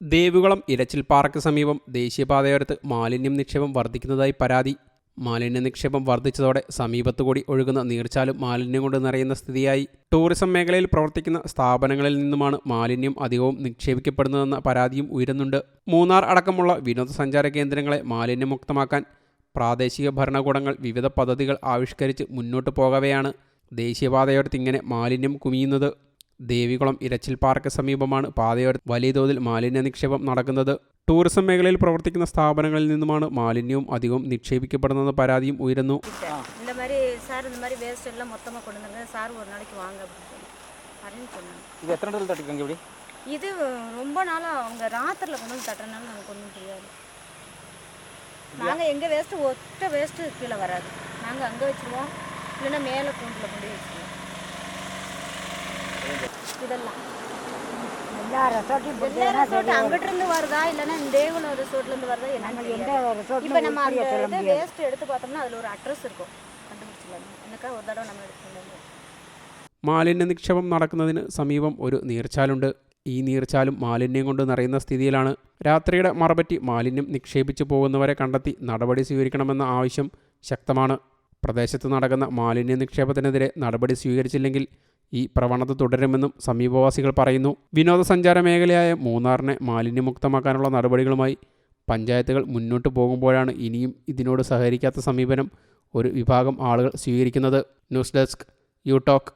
ദേവികുളം ഇരച്ചിൽ പാറയ്ക്ക് സമീപം ദേശീയപാതയോരത്ത് മാലിന്യം നിക്ഷേപം വർദ്ധിക്കുന്നതായി പരാതി. മാലിന്യ നിക്ഷേപം വർദ്ധിച്ചതോടെ സമീപത്തുകൂടി ഒഴുകുന്ന നീർച്ചാലും മാലിന്യം കൊണ്ട് നിറയുന്ന സ്ഥിതിയായി. ടൂറിസം മേഖലയിൽ പ്രവർത്തിക്കുന്ന സ്ഥാപനങ്ങളിൽ നിന്നുമാണ് മാലിന്യം അധികവും നിക്ഷേപിക്കപ്പെടുന്നതെന്ന പരാതിയും ഉയരുന്നുണ്ട്. മൂന്നാർ അടക്കമുള്ള വിനോദസഞ്ചാര കേന്ദ്രങ്ങളെ മാലിന്യമുക്തമാക്കാൻ പ്രാദേശിക ഭരണകൂടങ്ങൾ വിവിധ പദ്ധതികൾ ആവിഷ്കരിച്ച് മുന്നോട്ടു പോകവെയാണ് ദേശീയപാതയോടത്ത് ഇങ്ങനെ മാലിന്യം കുമിയുന്നത്. ദേവികുളം ഇരച്ചിൽ പാർക്ക് സമീപമാണ് പാതയോരത്ത് വലിയ തോതിൽ മാലിന്യ നിക്ഷേപം നടക്കുന്നത് ടൂറിസം മേഖലയിൽ പ്രവർത്തിക്കുന്ന സ്ഥാപനങ്ങളിൽ നിന്നുമാണ് മാലിന്യവും അധികവും നിക്ഷേപിക്കപ്പെടുന്നെന്ന പരാതിയും ഉയരുന്നു இந்த மாதிரி சார் இந்த மாதிரி வேஸ்ட் எல்லாம் மொத்தமாக கொண்டு வந்துருங்க சார் ஒரு நாளைக்கு வாங்க அப்படின்னு சொல்லி அப்படின்னு சொன்னாங்க இது எத்தனை இடத்துல தட்டிருக்காங்க இப்படி இது ரொம்ப நாளாக அவங்க ராத்திரில் கொண்டு வந்து தட்டுறதுனால நமக்கு ஒன்றும் தெரியாது நாங்கள் எங்கள் வேஸ்ட்டு ஒத்த வேஸ்ட்டு கீழே வராது நாங்கள் அங்கே வச்சுருவோம் இல்லைன்னா மேலே கூண்டில் கொண்டு போய் வச்சுருவோம் இதெல்லாம் எல்லா ரெசார்ட்டையும் எல்லா ரெசார்ட் அங்கிட்ட இருந்து வருதா இல்லைன்னா தேவன ரிசோர்ட்ல இருந்து வருதா என்னன்னு எந்த தெரியாது. resort இப்போ னு நம்ம அந்த உறுதியா சொல்ல இது முடியாது. வேஸ்ட் எடுத்து பார்த்தோம்னா அதில் ஒரு அட்ரஸ் இருக்கும் கண்டுபிடிச்சிடலாம் எனக்கா ஒரு தடவை நம்ம எடுத்துக்கலாம் മാലിന്യ നിക്ഷേപം നടക്കുന്നതിന് സമീപം ഒരു നീർച്ചാലുണ്ട് ഈ നീർച്ചാലും മാലിന്യം കൊണ്ട് നിറയുന്ന സ്ഥിതിയിലാണ് രാത്രിയുടെ മറപറ്റി മാലിന്യം നിക്ഷേപിച്ചു പോകുന്നവരെ കണ്ടെത്തി നടപടി സ്വീകരിക്കണമെന്ന ആവശ്യം ശക്തമാണ് പ്രദേശത്ത് നടക്കുന്ന മാലിന്യ നിക്ഷേപത്തിനെതിരെ നടപടി സ്വീകരിച്ചില്ലെങ്കിൽ ഈ പ്രവണത തുടരുമെന്നും സമീപവാസികൾ പറയുന്നു. വിനോദസഞ്ചാര മേഖലയായ മൂന്നാറിനെ മാലിന്യമുക്തമാക്കാനുള്ള നടപടികളുമായി പഞ്ചായത്തുകൾ മുന്നോട്ട് പോകുമ്പോഴാണ് ഇനിയും ഇതിനോട് സഹകരിക്കാത്ത സമീപനം ഒരു വിഭാഗം ആളുകൾ സ്വീകരിക്കുന്നത്. News desk you talk.